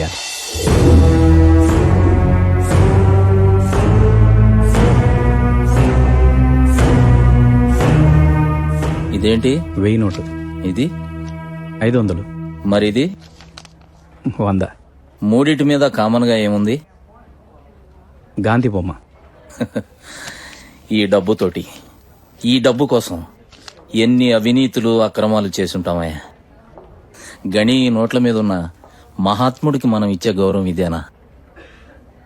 చెయ్యాలి ఇదేంటి? వెయ్యి నోట్లు. ఇది? ఐదు వందలు. మరి ఇది వంద. మూడిటి మీద కామన్గా ఏముంది? గాంధీ బొమ్మ. ఈ డబ్బుతోటి ఈ డబ్బు కోసం ఎన్ని అవినీతులు అక్రమాలు చేసుంటామయ్యా. గణి నోట్ల మీద ఉన్న మహాత్ముడికి మనం ఇచ్చే గౌరవం ఇదేనా?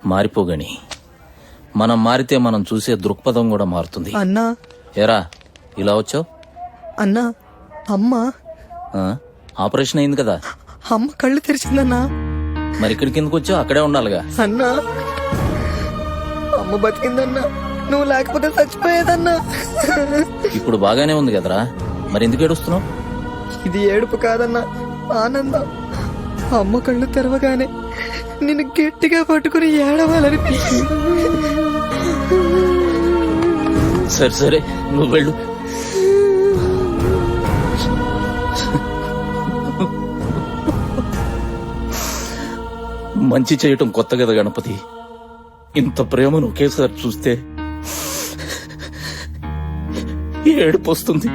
మారిపో గణి మనం మారితే మనం చూసే దృక్పథం కూడా మారుతుంది. అన్నా. ఎరా ఇలా వచ్చావు? అన్నా అమ్మ. ఆపరేషన్ అయింది కదా? అమ్మ కళ్ళు తెరిచిందన్నా. మరి ఇక్కడికి ఎందుకు వచ్చావు? అక్కడే ఉండాలిగా. అన్నా. అమ్మ బతికిందన్నా. నువ్వు లేకపోతే చచ్చిపోయేదన్నా. ఇప్పుడు బాగానే ఉంది కదరా. మరి ఎందుకు ఏడుస్తున్నావు? ఇది ఏడుపు కాదన్నా. ఆనందం. అమ్మ కళ్ళు తెరవగానే నిన్ను గట్టిగా పట్టుకుని ఏడవాలనిపించింది సరే సరే నువ్వు వెళ్ళు. మంచి చేయటం కొత్త కదా గణపతి. ఇంత ప్రేమను ఒకేసారి చూస్తే ఏడుపు వస్తుంది.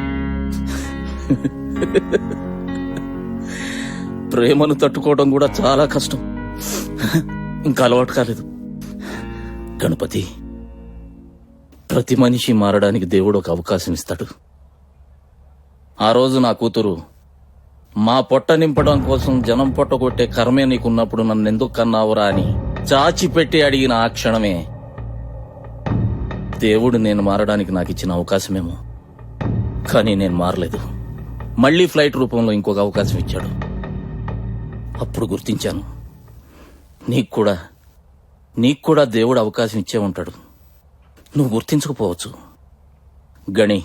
ప్రేమను తట్టుకోవడం కూడా చాలా కష్టం. ఇంకా అలవాటు కాలేదు. గణపతి ప్రతి మనిషి మారడానికి దేవుడు ఒక అవకాశం ఇస్తాడు. ఆ రోజు నా కూతురు మా పొట్ట నింపడం కోసం జనం పొట్ట కొట్టే కర్మే నీకున్నప్పుడు నన్ను ఎందుకు కన్నావురా అని చాచిపెట్టి అడిగిన ఆ క్షణమే దేవుడు నేను మారడానికి నాకు ఇచ్చిన అవకాశమేమో. కానీ నేను మారలేదు. మళ్ళీ ఫ్లైట్ రూపంలో ఇంకొక అవకాశం ఇచ్చాడు. అప్పుడు గుర్తించాను. నీకు కూడా నీకు కూడా దేవుడు అవకాశం ఇచ్చే ఉంటాడు. నువ్వు గుర్తించకపోవచ్చు. గణి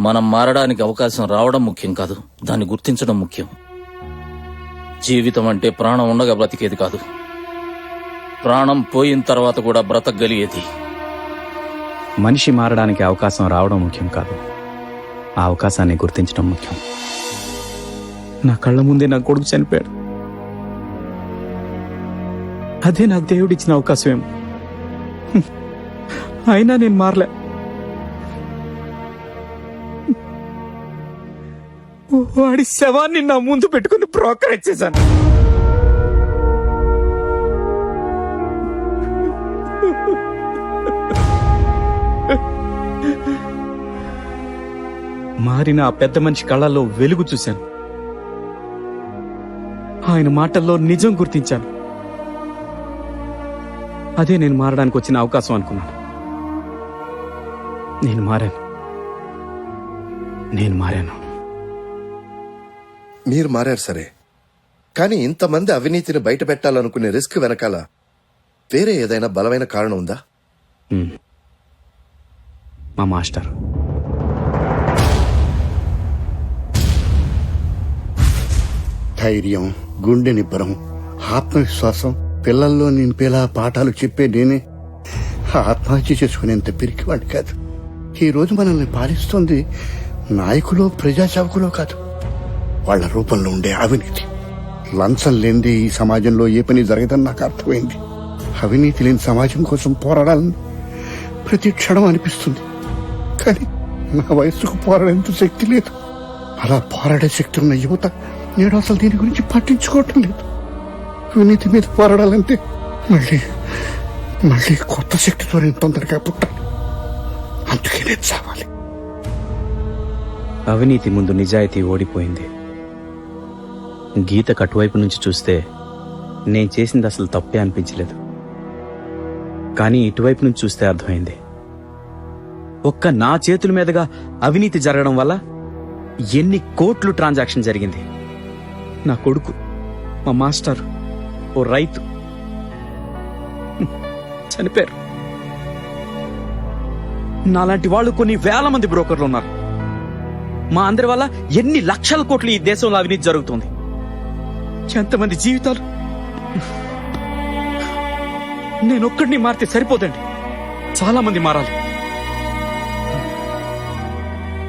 మనం మారడానికి అవకాశం రావడం ముఖ్యం కాదు దాన్ని గుర్తించడం ముఖ్యం. జీవితం అంటే ప్రాణం ఉండగా బ్రతికేది కాదు. ప్రాణం పోయిన తర్వాత కూడా బ్రతకగలిగేది. మనిషి మారడానికి అవకాశం రావడం ముఖ్యం కాదు. ఆ అవకాశాన్ని గుర్తించడం ముఖ్యం. నా కళ్ళ ముందే నా కొడుకు చనిపోయాడు. అదే నాకు దేవుడిచ్చిన అవకాశం ఏమో అయినా నేను మారలే. వాడి శవాన్ని నా ముందు పెట్టుకుని బ్రోకరేజ్ చేశాను మారిన ఆ పెద్ద మనిషి కళ్ళల్లో వెలుగు చూశాను. ఆయన మాటల్లో నిజం గుర్తించాను. అదే నేను మారడానికి వచ్చిన అవకాశం అనుకున్నాను. నేను మారాను. నేను మారాను. మీరు మారారు సరే. కానీ ఇంతమంది అవినీతిని బయట పెట్టాలనుకునే రిస్క్ వెనకాల వేరే ఏదైనా బలమైన కారణం ఉందా. మా మాస్టర్. ధైర్యం గుండె నిబ్బరం ఆత్మవిశ్వాసం పిల్లల్లో నింపేలా పాఠాలు చెప్పే నేనే ఆత్మహత్య చేసుకునేంత పిరికివాడు కాదు. ఈరోజు మనల్ని పాలిస్తుంది నాయకులో ప్రజాసేవకులో కాదు. వాళ్ళ రూపంలో ఉండే అవినీతి. లంచం లేనిది ఈ సమాజంలో ఏ పని జరగదని నాకు అర్థమైంది. అవినీతి లేని సమాజం కోసం పోరాడాలని ప్రతి క్షణం అనిపిస్తుంది. కానీ నా వయసుకు పోరాడేంత శక్తి లేదు. అలా పోరాడే శక్తి ఉన్న యువత నేడు అసలు దీని గురించి పట్టించుకోవటం లేదు. అవినీతి మీద పోరాడాలంటే మళ్ళీ మళ్ళీ కొత్త శక్తితో నేను తొందరగా పుట్టాను అందుకే నేను చావాలి. అవినీతి ముందు నిజాయితీ ఓడిపోయింది. గీత కటువైపు నుంచి చూస్తే నేను చేసింది అసలు తప్పే అనిపించలేదు. కానీ ఇటువైపు నుంచి చూస్తే అర్థమైంది. ఒక్క నా చేతుల మీదుగా అవినీతి జరగడం వల్ల ఎన్ని కోట్లు ట్రాన్సాక్షన్ జరిగింది. నా కొడుకు మా మాస్టర్ ఓ రైతు. చనిపోయారు. నాలాంటి వాళ్ళు కొన్ని వేల మంది బ్రోకర్లు ఉన్నారు. మా అందరి వల్ల ఎన్ని లక్షల కోట్లు ఈ దేశంలో అవినీతి జరుగుతుంది? ఎంతమంది జీవితాలు? నేనొక్కడిని మారితే సరిపోదండి. చాలా మంది మారాలి.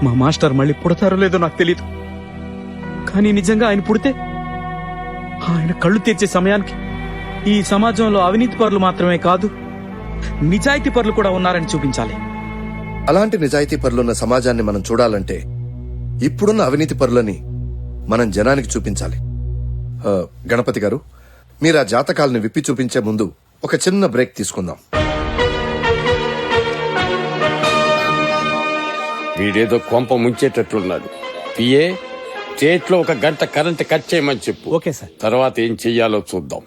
మా మాస్టర్ మళ్ళీ పుడతారో లేదో నాకు తెలియదు కానీ నిజంగా ఆయన పుడితే? ఆయన కళ్ళు తెచ్చే సమయానికి ఈ సమాజంలో అవినీతి పరులు మాత్రమే కాదు నిజాయితీ పరులు కూడా ఉన్నారని చూపించాలి. అలాంటి నిజాయితీ పరులున్న సమాజాన్ని మనం చూడాలంటే ఇప్పుడున్న అవినీతి పరులని మనం జనానికి చూపించాలి. ఆ, గణపతి గారు మీరు ఆ జాతకాలను విప్పి చూపించే ముందు ఒక చిన్న బ్రేక్ తీసుకుందాం. వీడేదో కొంప ముంచేటట్లున్నాడు. పిఏ చేతిలో ఒక గంట కరెంట్ కట్ చేయమని చెప్పు. Okay sir. తర్వాత ఏం చెయ్యాలో చూద్దాం.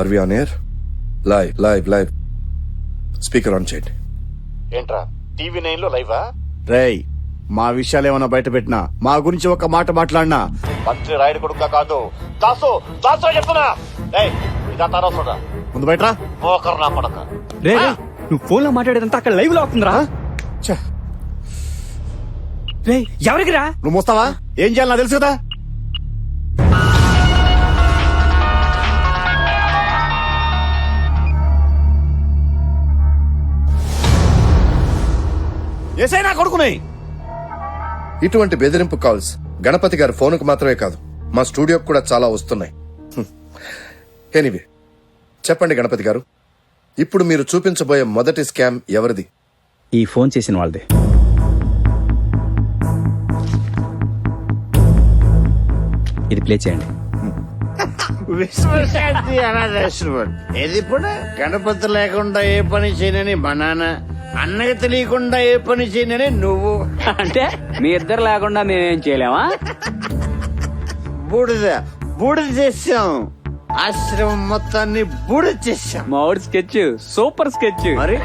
Are we on air live live live speaker on చేయండి ఏంట్రా? టీవీ నైన్లో లైవా? రేయ్ మా విషయాలు ఏమైనా బయట పెట్టినా మా గురించి ఒక మాట మాట్లాడినా. మంత్రి రాయుడు కొడుక కాదు. దాసు దాసు చెప్తున్నా. ఏయ్ ఇదంతా అనవసరం ముందు బయటరా? పోకర్ నా పడక. రే రే, నువ్వు ఫోన్లో మాట్లాడేదంతా అక్కడ లైవ్లో అవుతుందిరా రే ఎవరికి రా? నువ్వు మోస్తావా? ఏం చేయాలి నాకు తెలుసు కదా? ఏసై నా కొడుకున్నాయి ఇటువంటి బెదిరింపు కాల్స్ గణపతి గారి ఫోన్కు మాత్రమే కాదు మా స్టూడియోకి కూడా చాలా వస్తున్నాయి. ఎనీవే చెప్పండి గణపతి గారు ఇప్పుడు మీరు చూపించబోయే మొదటి స్కామ్ ఎవరిది? ఈ ఫోన్ చేసిన వాళ్ళదే. ఇది ప్లే చేయండి. విశ్వశాంతి అనాథాశ్రమం ఇది ఇప్పుడు? గణపతి లేకుండా ఏ పని చేయనని మా నాన్న అన్నకి తెలియకుండా ఏ పని చేయనని నువ్వు. అంటే మీ ఇద్దరు లేకుండా మేమేం చేయలేమా? బూడిద బూడిద చేసాం ఆశ్రమం మొత్తాన్ని బూడిద చేసాం మామిడి స్కెచ్ సూపర్ స్కెచ్. మరి?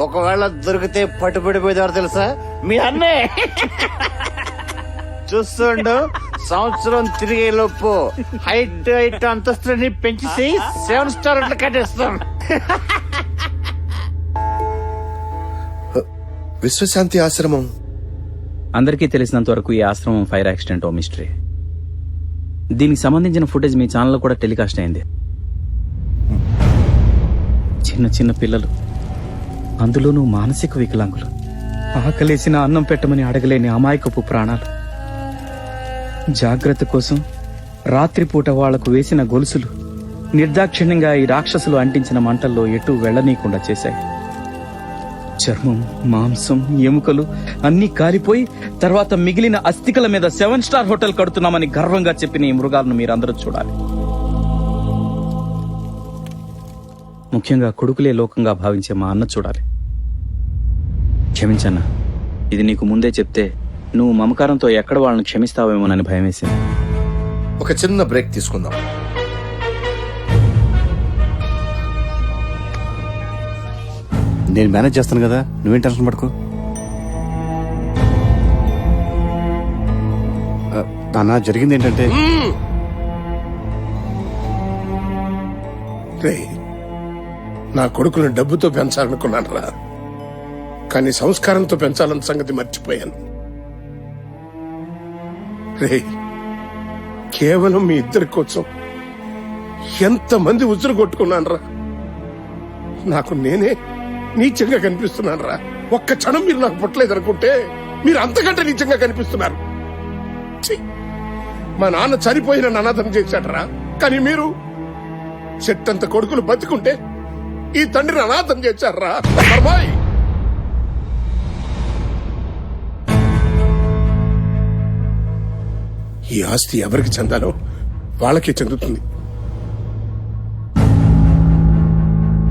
ఒకవేళ దొరికితే పట్టుబడిపోయేవారు తెలుసా? మీ అన్నే చూస్తుండు సంవత్సరం తిరిగే లోపు హైట్ హైట్ అంతస్తుని పెంచేసి సెవెన్ స్టార్ అట్లా కట్టేస్తాం. విశ్వశాంతి ఆశ్రమం. అందరికీ తెలిసినంత వరకు ఈ ఆశ్రమం ఫైర్ యాక్సిడెంట్ ఓ మిస్టరీ. దీనికి సంబంధించిన ఫుటేజ్ మీ ఛానల్లో కూడా టెలికాస్ట్ అయింది. చిన్న చిన్న పిల్లలు. అందులోనూ మానసిక వికలాంగులు. ఆకలేసిన అన్నం పెట్టమని అడగలేని అమాయకపు ప్రాణాలు. జాగ్రత్త కోసం రాత్రిపూట వాళ్ళకు వేసిన గొలుసులు నిర్దాక్షిణ్యంగా ఈ రాక్షసులు అంటించిన మంటల్లో ఎటూ వెళ్ళనీయకుండా చేశాయి. చర్మం మాంసం ఎముకలు అన్ని కాలిపోయి తర్వాత మిగిలిన అస్థికల మీద సెవెన్ స్టార్ హోటల్ కడుతున్నామని గర్వంగా చెప్పిన ఈ మృగాలను మీరందరూ చూడాలి. ముఖ్యంగా కొడుకులే లోకంగా భావించే మా అన్న చూడాలి. క్షమించన్నా ఇది నీకు ముందే చెప్తే నువ్వు మమకారంతో ఎక్కడ వాళ్ళని క్షమిస్తావేమోనని భయం వేసింది ఒక చిన్న బ్రేక్ తీసుకుందాం. నేను మేనేజ్ చేస్తాను కదా. నువ్వేం టెన్షన్ పడుకో. అన్న జరిగింది ఏంటంటే? నా కొడుకును డబ్బుతో పెంచాలనుకున్నాను రా. కానీ సంస్కారంతో పెంచాలన్న సంగతి మర్చిపోయాను. రే కేవలం మీ ఇద్దరి కోసం ఎంతమంది ఉసురు కొట్టుకున్నాను రా. నాకు నేనే నీచంగా కనిపిస్తున్నాను రా ఒక్క క్షణం మీరు నాకు పుట్టలేదు అనుకుంటే మీరు అంతకంటే నీచంగా కనిపిస్తున్నారు. మా నాన్న చనిపోయిన అనాథం చేశాడరా. కానీ మీరు చెట్టంత కొడుకులు బతికుంటే ఈ తండ్రిని అనాథం చేశారా అమ్మాయి ఈ ఆస్తి ఎవరికి చెందాలో వాళ్ళకే చెందుతుంది.